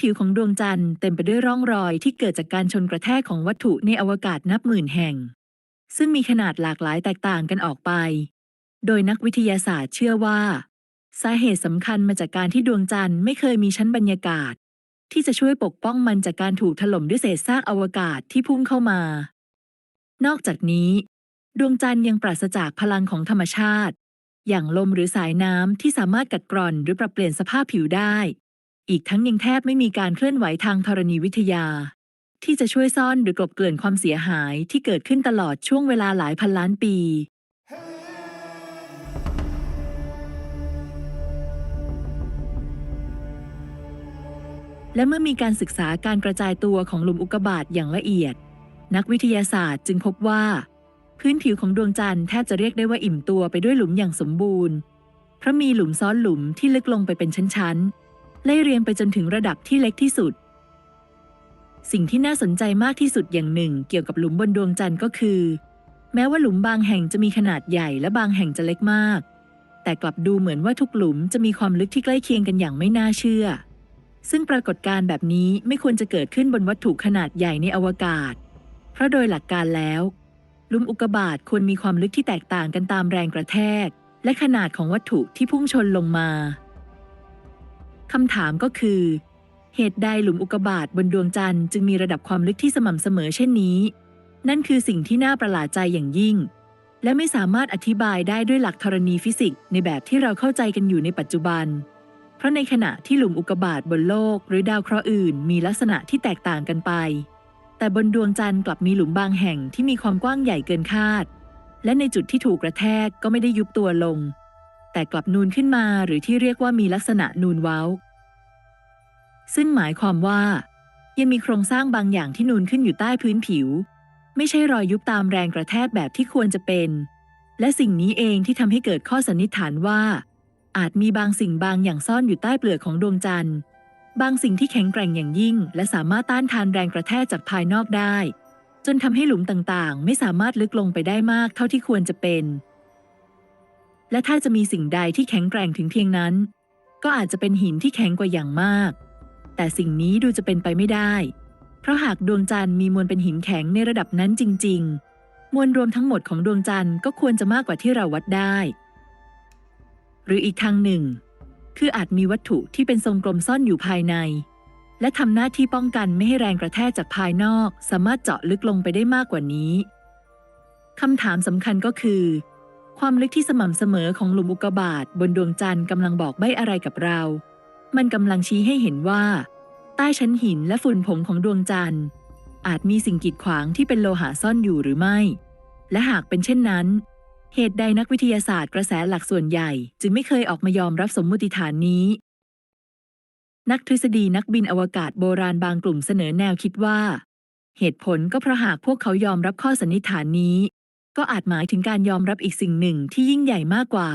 ผิวของดวงจันทร์เต็มไปด้วยร่องรอยที่เกิดจากการชนกระแทกของวัตถุในอวกาศนับหมื่นแห่ง ซึ่งมีขนาดหลากหลายแตกต่างกันออกไป โดยนักวิทยาศาสตร์เชื่อว่า สาเหตุสำคัญมาจากการที่ดวงจันทร์ไม่เคยมีชั้นบรรยากาศ ที่จะช่วยปกป้องมันจากการถูกถล่มด้วยเศษซากอวกาศที่พุ่งเข้ามา นอกจากนี้ ดวงจันทร์ยังปราศจากพลังของธรรมชาติ อย่างลมหรือสายน้ำที่สามารถกัดกร่อนหรือปรับเปลี่ยนสภาพผิวได้ อีกทั้งยังแทบไม่มีการเคลื่อนไหวทางธรณีวิทยา ที่จะช่วยซ่อนหรือกลบเกลื่อนความเสียหายที่เกิดขึ้นตลอดช่วงเวลาหลายพันล้านปี และเมื่อมีการศึกษาการกระจายตัวของหลุมอุกกาบาตอย่างละเอียด นักวิทยาศาสตร์จึงพบว่า พื้นผิวของดวงจันทร์แทบจะเรียกได้ว่าอิ่มตัวไปด้วยหลุมอย่างสมบูรณ์ เพราะมีหลุมซ้อนหลุมที่ลึกลงไปเป็นชั้นๆ ไล่เรียงไปจนถึงระดับที่เล็กที่สุด สิ่งที่น่าสนใจมากที่สุดอย่างหนึ่ง เกี่ยวกับหลุมบนดวงจันทร์ก็คือ แม้ว่าหลุมบางแห่งจะมีขนาดใหญ่และบางแห่งจะเล็กมาก แต่กลับดูเหมือนว่าทุกหลุมจะมีความลึกที่ใกล้เคียงกันอย่างไม่น่าเชื่อ ซึ่งปรากฏการณ์แบบนี้ไม่ควรจะเกิดขึ้นบนวัตถุขนาดใหญ่ในอวกาศ เพราะโดยหลักการแล้วหลุมอุกกาบาตควรมีความลึกที่แตกต่างกันตามแรงกระแทก และขนาดของวัตถุที่พุ่งชนลงมา คำถามก็คือ เหตุใดหลุมอุกกาบาตบนดวงจันทร์จึงมีระดับความลึกที่สม่ำเสมอเช่นนี้ นั่นคือสิ่งที่น่าประหลาดใจอย่างยิ่ง และไม่สามารถอธิบายได้ด้วยหลักธรณีฟิสิกส์ในแบบที่เราเข้าใจกันอยู่ในปัจจุบัน เพราะในขณะที่หลุมอุกกาบาตบนโลกหรือดาวเคราะห์อื่น มีลักษณะที่แตกต่างกันไป แต่บนดวงจันทร์กลับมีหลุมบางแห่งที่มีความกว้างใหญ่เกินคาด และในจุดที่ถูกกระแทกก็ไม่ได้ยุบตัวลง แต่กลับนูนขึ้นมาหรือที่เรียกว่ามีลักษณะนูนเว้า ซึ่งหมายความว่า ยังมีโครงสร้างบางอย่างที่นูนขึ้นอยู่ใต้พื้นผิว ไม่ใช่รอยยุบตามแรงกระแทกแบบที่ควรจะเป็น และสิ่งนี้เองที่ทำให้เกิดข้อสันนิษฐานว่า อาจมีบางสิ่งบางอย่างซ่อนอยู่ใต้เปลือกของดวงจันทร์ บางสิ่งที่แข็งแกร่งอย่างยิ่ง และสามารถต้านทานแรงกระแทกจากภายนอกได้ จนทำให้หลุมต่างๆ ไม่สามารถลึกลงไปได้มากเท่าที่ควรจะเป็น และถ้าจะมีสิ่งใดที่แข็งแกร่งถึงเพียงนั้น ก็อาจจะเป็นหินที่แข็งกว่าอย่างมาก แต่สิ่งนี้ดูจะเป็นไปไม่ได้ เพราะหากดวงจันทร์มีมวลเป็นหินแข็งในระดับนั้นจริง ๆ มวลรวมทั้งหมดของดวงจันทร์ก็ควรจะมากกว่าที่เราวัดได้ หรืออีกทางหนึ่ง คืออาจมีวัตถุที่เป็นทรงกลมซ่อนอยู่ภายใน และทำหน้าที่ป้องกันไม่ให้แรงกระแทกจากภายนอก สามารถเจาะลึกลงไปได้มากกว่านี้คำถามสำคัญก็คือ ความลึกที่สม่ำเสมอของหลุมอุกกาบาตบนดวงจันทร์กำลังบอกใบ้อะไรกับเรา มันกำลังชี้ให้เห็นว่า ใต้ชั้นหินและฝุ่นผงของดวงจันทร์ อาจมีสิ่งกีดขวางที่เป็นโลหะซ่อนอยู่หรือไม่ และหากเป็นเช่นนั้น เหตุใดนักวิทยาศาสตร์กระแสหลักส่วนใหญ่ จึงไม่เคยออกมายอมรับสมมติฐานนี้ นักทฤษฎีนักบินอวกาศโบราณบางกลุ่มเสนอแนวคิดว่า เหตุผลก็เพราะหากพวกเขายอมรับข้อสันนิษฐานนี้ ก็อาจหมายถึงการยอมรับอีกสิ่งหนึ่งที่ยิ่งใหญ่มากกว่า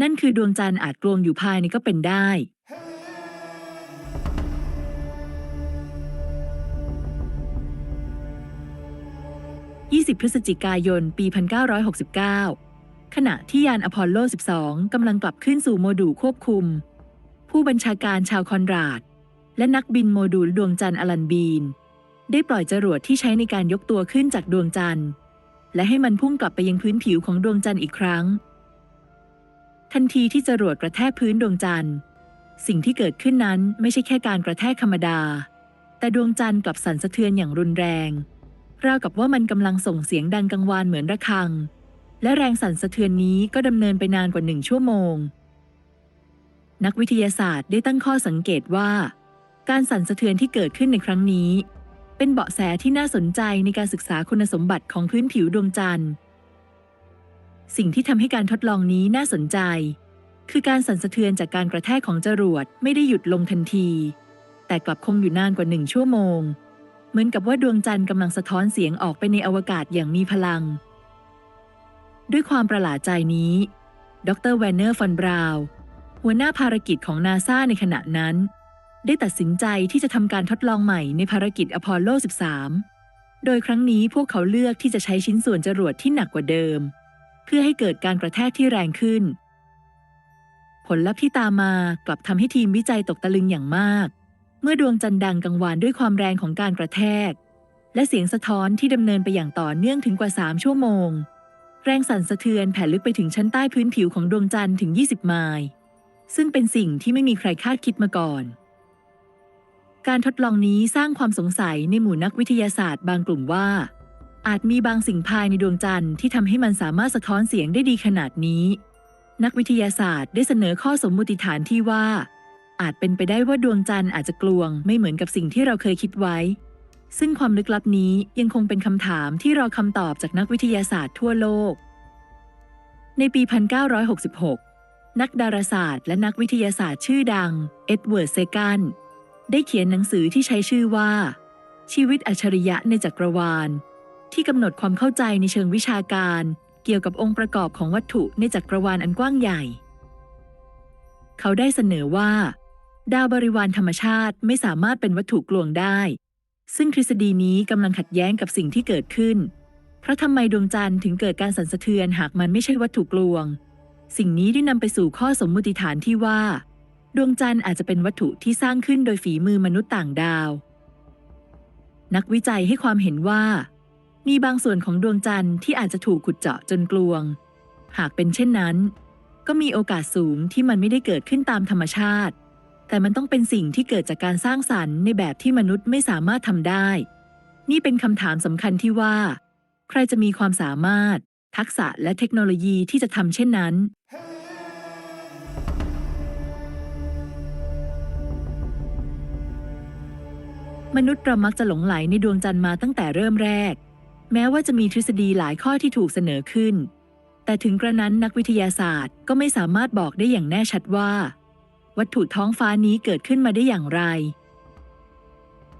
นั่นคือดวงจันทร์อาจกลวงอยู่ภายในก็เป็นได้ 20 พฤศจิกายน ปี 1969 ขณะที่ยานอพอลโล 12 กำลังกลับขึ้นสู่โมดูลควบคุม ผู้บัญชาการชาวคอนราด และนักบินโมดูลดวงจันทร์อลันบีน ได้ปล่อยจรวดที่ใช้ในการยกตัวขึ้นจากดวงจันทร์ และให้มันพุ่งกลับไปยังพื้นผิวของดวงจันทร์อีกครั้ง ทันทีที่จรวดกระแทกพื้นดวงจันทร์ สิ่งที่เกิดขึ้นนั้นไม่ใช่แค่การกระแทกธรรมดา แต่ดวงจันทร์กลับสั่นสะเทือนอย่างรุนแรง ราวกับว่ามันกำลังส่งเสียงดังกังวานเหมือนระฆัง และแรงสั่นสะเทือนนี้ก็ดำเนินไปนานกว่าหนึ่งชั่วโมง นักวิทยาศาสตร์ได้ตั้งข้อสังเกตว่า การสั่นสะเทือนที่เกิดขึ้นในครั้งนี้ เป็นเบาะแสที่น่าสนใจในการศึกษาคุณสมบัติของพื้นผิวดวงจันทร์ สิ่งที่ทำให้การทดลองนี้น่าสนใจ คือการสั่นสะเทือนจากการกระแทกของจรวดไม่ได้หยุดลงทันที แต่กลับคงอยู่นานกว่าหนึ่งชั่วโมง เหมือนกับว่าดวงจันทร์กำลังสะท้อนเสียงออกไปในอวกาศอย่างมีพลัง ด้วยความประหลาดใจนี้ ดรแวนเนอร์ฟอนบราว์หัวหน้าภารกิจของนาซาในขณะนั้น ได้ตัดสินใจที่จะทำการทดลองใหม่ในภารกิจอพอลโล 13 โดยครั้งนี้พวกเขาเลือกที่จะใช้ชิ้นส่วนจรวดที่หนักกว่าเดิม เพื่อให้เกิดการกระแทกที่แรงขึ้น ผลลัพธ์ที่ตามมากลับทำให้ทีมวิจัยตกตะลึงอย่างมาก เมื่อดวงจันทร์ดังกังวานด้วยความแรงของการกระแทก และเสียงสะท้อนที่ดำเนินไปอย่างต่อเนื่องถึงกว่า 3 ชั่วโมง แรงสั่นสะเทือนแผ่ลึกไปถึงชั้นใต้พื้นผิวของดวงจันทร์ถึง 20 ไมล์ซึ่งเป็นสิ่งที่ไม่มีใครคาดคิดมาก่อน การทดลองนี้สร้างความสงสัยในหมู่นักวิทยาศาสตร์บางกลุ่มว่า อาจมีบางสิ่งภายในดวงจันทร์ที่ทำให้มันสามารถสะท้อนเสียงได้ดีขนาดนี้ นักวิทยาศาสตร์ได้เสนอข้อสมมติฐานที่ว่า อาจเป็นไปได้ว่าดวงจันทร์อาจจะกลวงไม่เหมือนกับสิ่งที่เราเคยคิดไว้ ซึ่งความลึกลับนี้ยังคงเป็นคำถามที่รอคำตอบจากนักวิทยาศาสตร์ทั่วโลก ในปี 1966 นักดาราศาสตร์และนักวิทยาศาสตร์ชื่อดัง เอ็ดเวิร์ด เซกัน ได้เขียนหนังสือที่ใช้ชื่อว่า ชีวิตอัจฉริยะในจักรวาล ที่กำหนดความเข้าใจในเชิงวิชาการ เกี่ยวกับองค์ประกอบของวัตถุในจักรวาลอันกว้างใหญ่ เขาได้เสนอว่า ดาวบริวารธรรมชาติไม่สามารถเป็นวัตถุกลวงได้ ซึ่งทฤษฎีนี้กำลังขัดแย้งกับสิ่งที่เกิดขึ้น เพราะทำไมดวงจันทร์ถึงเกิดการสั่นสะเทือนหากมันไม่ใช่วัตถุกลวง สิ่งนี้ได้นำไปสู่ข้อสมมติฐานที่ว่า ดวงจันทร์อาจจะเป็นวัตถุที่สร้างขึ้นโดยฝีมือมนุษย์ต่างดาว นักวิจัยให้ความเห็นว่า มีบางส่วนของดวงจันทร์ที่อาจจะถูกขุดเจาะจนกลวง หากเป็นเช่นนั้น ก็มีโอกาสสูงที่มันไม่ได้เกิดขึ้นตามธรรมชาติ แต่มันต้องเป็นสิ่งที่เกิดจากการสร้างสรรค์ในแบบที่มนุษย์ไม่สามารถทำได้ นี่เป็นคำถามสำคัญที่ว่า ใครจะมีความสามารถ ทักษะและเทคโนโลยีที่จะทำเช่นนั้น มนุษย์เรามักจะหลงไหลในดวงจันทร์มาตั้งแต่เริ่มแรก แม้ว่าจะมีทฤษฎีหลายข้อที่ถูกเสนอขึ้น แต่ถึงกระนั้นนักวิทยาศาสตร์ก็ไม่สามารถบอกได้อย่างแน่ชัดว่า วัตถุท้องฟ้านี้เกิดขึ้นมาได้อย่างไร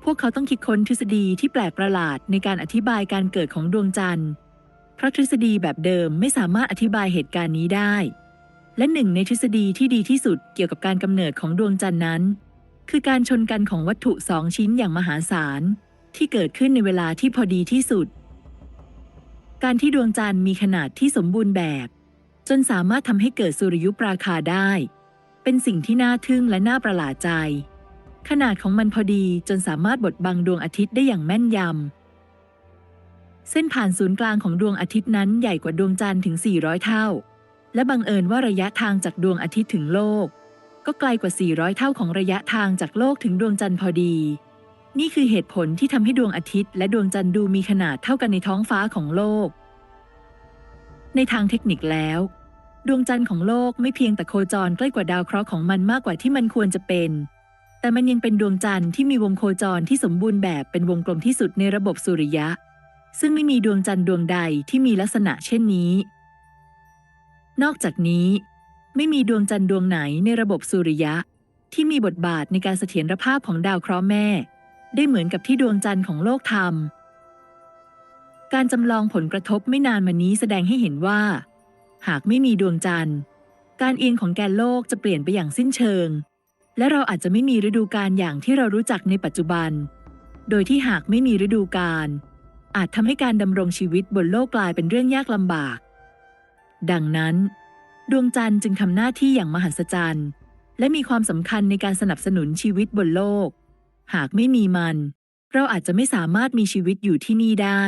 พวกเขาต้องคิดค้นทฤษฎีที่แปลกประหลาดในการอธิบายการเกิดของดวงจันทร์ เพราะทฤษฎีแบบเดิมไม่สามารถอธิบายเหตุการณ์นี้ได้ และหนึ่งในทฤษฎีที่ดีที่สุดเกี่ยวกับการกำเนิดของดวงจันทร์นั้น คือการชนกันของวัตถุสองชิ้นอย่างมหาศาล ที่เกิดขึ้นในเวลาที่พอดีที่สุด การที่ดวงจันทร์มีขนาดที่สมบูรณ์แบบ จนสามารถทำให้เกิดสุริยุปราคาได้ เป็นสิ่งที่น่าทึ่งและน่าประหลาดใจ ขนาดของมันพอดีจนสามารถบดบังดวงอาทิตย์ได้อย่างแม่นยำ เส้นผ่านศูนย์กลางของดวงอาทิตย์นั้นใหญ่กว่าดวงจันทร์ถึง 400 เท่า และบังเอิญว่าระยะทางจากดวงอาทิตย์ถึงโลก ก็ไกลกว่า 400 เท่าของระยะทางจากโลกถึงดวงจันทร์พอดี นี่คือเหตุผลที่ทำให้ดวงอาทิตย์ และดวงจันทร์ดูมีขนาดเท่ากันในท้องฟ้าของโลก ในทางเทคนิคแล้ว ดวงจันทร์ของโลกไม่เพียงแต่โคจรใกล้กว่าดาวเคราะห์ของมันมากกว่าที่มันควรจะเป็น แต่มันยังเป็นดวงจันทร์ที่มีวงโคจรที่สมบูรณ์แบบเป็นวงกลมที่สุดในระบบสุริยะ ซึ่งไม่มีดวงจันทร์ดวงใดที่มีลักษณะเช่นนี้ นอกจากนี้ ไม่มีดวงจันทร์ดวงไหนในระบบสุริยะ ที่มีบทบาทในการเสถียรภาพของดาวเคราะห์แม่ ได้เหมือนกับที่ดวงจันทร์ของโลกทำการจำลองผลกระทบไม่นานมานี้แสดงให้เห็นว่า หากไม่มีดวงจันทร์ การเอียงของแกนโลกจะเปลี่ยนไปอย่างสิ้นเชิง และเราอาจจะไม่มีฤดูกาลอย่างที่เรารู้จักในปัจจุบัน โดยที่หากไม่มีฤดูกาลอาจทำให้การดำรงชีวิตบนโลกกลายเป็นเรื่องยากลำบาก ดังนั้น ดวงจันทร์จึงทำหน้าที่อย่างมหัศจรรย์ และมีความสำคัญในการสนับสนุนชีวิตบนโลก หากไม่มีมัน เราอาจจะไม่สามารถมีชีวิตอยู่ที่นี่ได้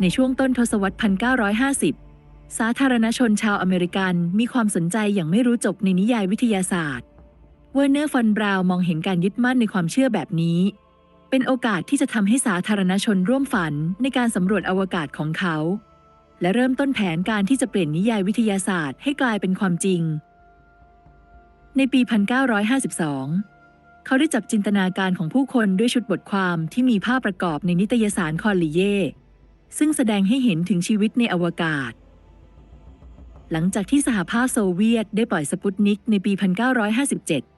ในช่วงต้นทศวรรษ 1950 สาธารณชนชาวอเมริกันมีความสนใจอย่างไม่รู้จบในนิยายวิทยาศาสตร์ เวอร์เนอร์ฟอนบราวมองเห็นการยึดมั่นในความเชื่อแบบนี้ เป็นโอกาสที่จะทำให้สาธารณชนร่วมฝันในการสำรวจอวกาศของเขา และเริ่มต้นแผนการที่จะเปลี่ยนนิยายวิทยาศาสตร์ให้กลายเป็นความจริง ในปี 1952 เขาได้จับจินตนาการของผู้คนด้วยชุดบทความที่มีภาพประกอบในนิตยสารคอลลีเย ซึ่งแสดงให้เห็นถึงชีวิตในอวกาศ หลังจากที่สหภาพโซเวียตได้ปล่อยสปุตนิกในปี 1957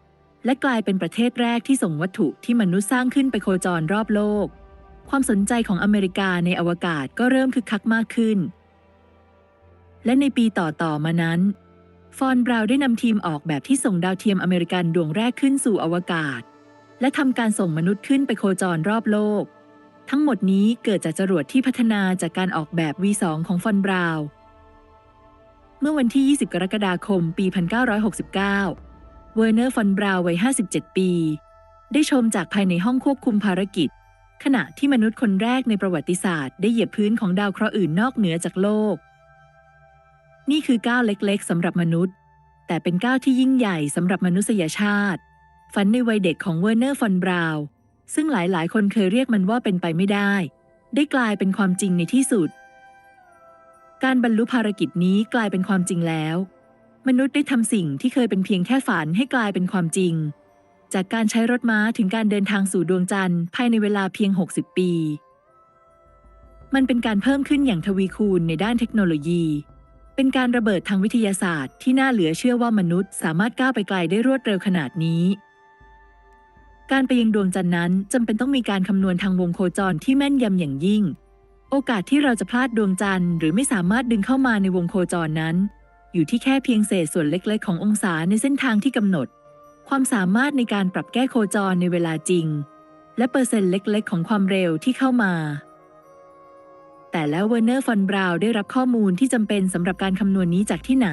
และกลายเป็นประเทศแรกที่ส่งวัตถุที่มนุษย์สร้างขึ้นไปโคจรรอบโลก ความสนใจของอเมริกาในอวกาศก็เริ่มคึกคักมากขึ้น และในปีต่อๆมานั้น ฟอนบราวได้นำทีมออกแบบที่ส่งดาวเทียมอเมริกันดวงแรกขึ้นสู่อวกาศ และทำการส่งมนุษย์ขึ้นไปโคจรรอบโลก ทั้งหมดนี้เกิดจากจรวดที่พัฒนาจากการออกแบบ V2 ของฟอนบราวน์มื่อวันที่ 20 กรกฎาคม ปี 1969 เวอร์เนอร์ฟอนบราว์วัย 57 ปี ได้ชมจากภายในห้องควบคุมภารกิจ ขณะที่มนุษย์คนแรกในประวัติศาสตร์ ได้เหยียบพื้นของดาวเคราะห์อื่นนอกเหนือจากโลก นี่คือก้าวเล็กๆสำหรับมนุษย์ แต่เป็นก้าวที่ยิ่งใหญ่สำหรับมนุษยชาติ ฝันในวัยเด็กของเวอร์เนอร์ฟอนบราว์ซึ่งหลายๆ คนเคยเรียกมันว่าเป็นไปไม่ได้ ได้กลายเป็นความจริงในที่สุด การบรรลุภารกิจนี้กลายเป็นความจริงแล้ว มนุษย์ได้ทำสิ่งที่เคยเป็นเพียงแค่ฝันให้กลายเป็นความจริง จากการใช้รถม้าถึงการเดินทางสู่ดวงจันทร์ภายในเวลาเพียง 60 ปี มันเป็นการเพิ่มขึ้นอย่างทวีคูณในด้านเทคโนโลยี เป็นการระเบิดทางวิทยาศาสตร์ที่น่าเหลือเชื่อว่ามนุษย์สามารถก้าวไปไกลได้รวดเร็วขนาดนี้ การไปยังดวงจันทร์นั้นจำเป็นต้องมีการคำนวณทางวงโคจรที่แม่นยำอย่างยิ่ง โอกาสที่เราจะพลาดดวงจันทร์หรือไม่สามารถดึงเข้ามาในวงโคจรนั้น อยู่ที่แค่เพียงเศษส่วนเล็ก ๆ ขององศาในเส้นทางที่กำหนด ความสามารถในการปรับแก้โคจรในเวลาจริง และเปอร์เซ็นต์เล็ก ๆ ของความเร็วที่เข้ามา แต่แล้วเวอร์เนอร์ฟอนบราวน์ได้รับข้อมูลที่จำเป็นสำหรับการคำนวณนี้จากที่ไหน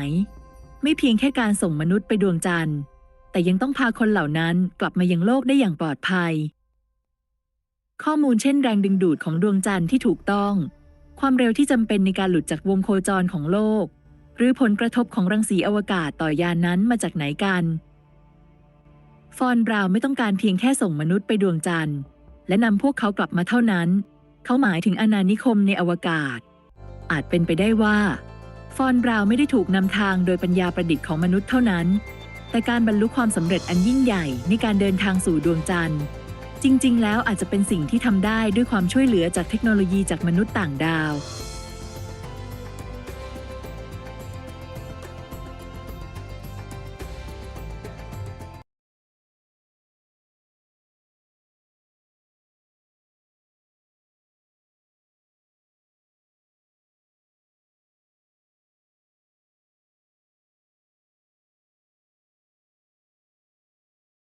ไม่เพียงแค่การส่งมนุษย์ไปดวงจันทร์ แต่ยังต้องพาคนเหล่านั้นกลับมายังโลกได้อย่างปลอดภัย ข้อมูลเช่นแรงดึงดูดของดวงจันทร์ที่ถูกต้อง ความเร็วที่จำเป็นในการหลุดจากวงโคจรของโลก หรือผลกระทบของรังสีอวกาศต่อยานนั้นมาจากไหนกัน ฟอนบราวไม่ต้องการเพียงแค่ส่งมนุษย์ไปดวงจันทร์ และนำพวกเขากลับมาเท่านั้น เขาหมายถึงอาณานิคมในอวกาศ อาจเป็นไปได้ว่า ฟอนบราวไม่ได้ถูกนำทางโดยปัญญาประดิษฐ์ของมนุษย์เท่านั้น แต่การบรรลุความสำเร็จอันยิ่งใหญ่ในการเดินทางสู่ดวงจันทร์ จริง ๆ แล้วอาจจะเป็นสิ่งที่ทำได้ด้วยความช่วยเหลือจากเทคโนโลยีจากมนุษย์ต่างดาว